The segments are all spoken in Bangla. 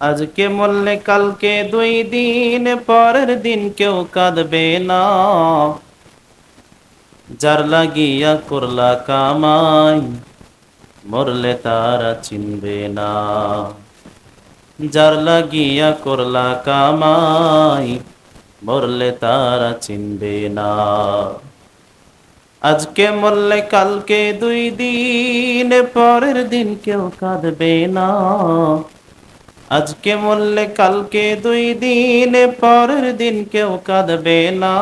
আজকে মরলে কালকে দুই দিন, পরের দিন কেউ কাঁদবে না। যার লাগিয়া করলা কামাই, মরলে তারা চিনবে না। যার লাগিয়া করলা কামাই, মরলে তারা চিনবে না। আজকে মরলে কালকে দুই দিন, পরের দিন কেউ কাঁদবে না। আজকে মরলে কালকে দুই দিন, পরের দিন কেউ কাঁদবে না।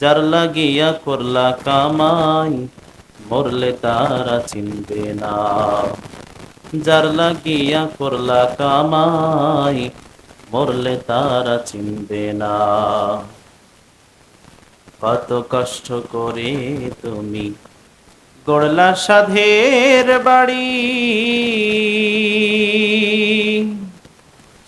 যার লাগিয়া করলা কামাই, মরলে তারা চিনবে না। যার লাগিয়া করলা কামাই, মরলে তারা চিনবে না। কত কষ্ট করে তুমি গড়লা সাধের বাড়ি।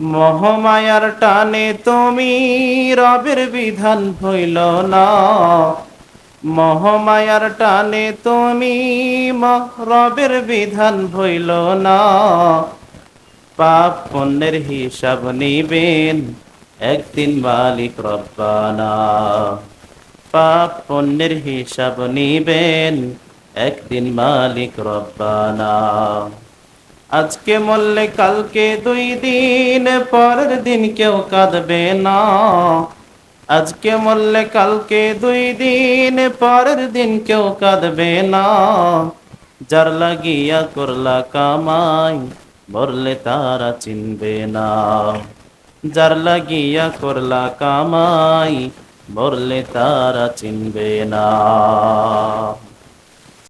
মহমায়ার টানে তুমি রবের বিধান হইল না। মহমায়ার টানে তুমি রবের বিধান হইল না। পাপ পুণ্যের হিসাব নিবেন একদিন মালিক রব্বানা। পাপ পুণ্যের হিসাব নিবেন একদিন মালিক রব্বানা। আজকে মরলে কালকে দুই দিন, পরের দিন কেউ কাঁদবে না। আজকে মরলে কালকে দুই দিন, পরের দিন কেউ কাঁদবে না। যার লাগিয়া করলা কামাই, মরলে তারা চিনবে না। যার লাগিয়া করলা কামাই, মরলে তারা চিনবে না।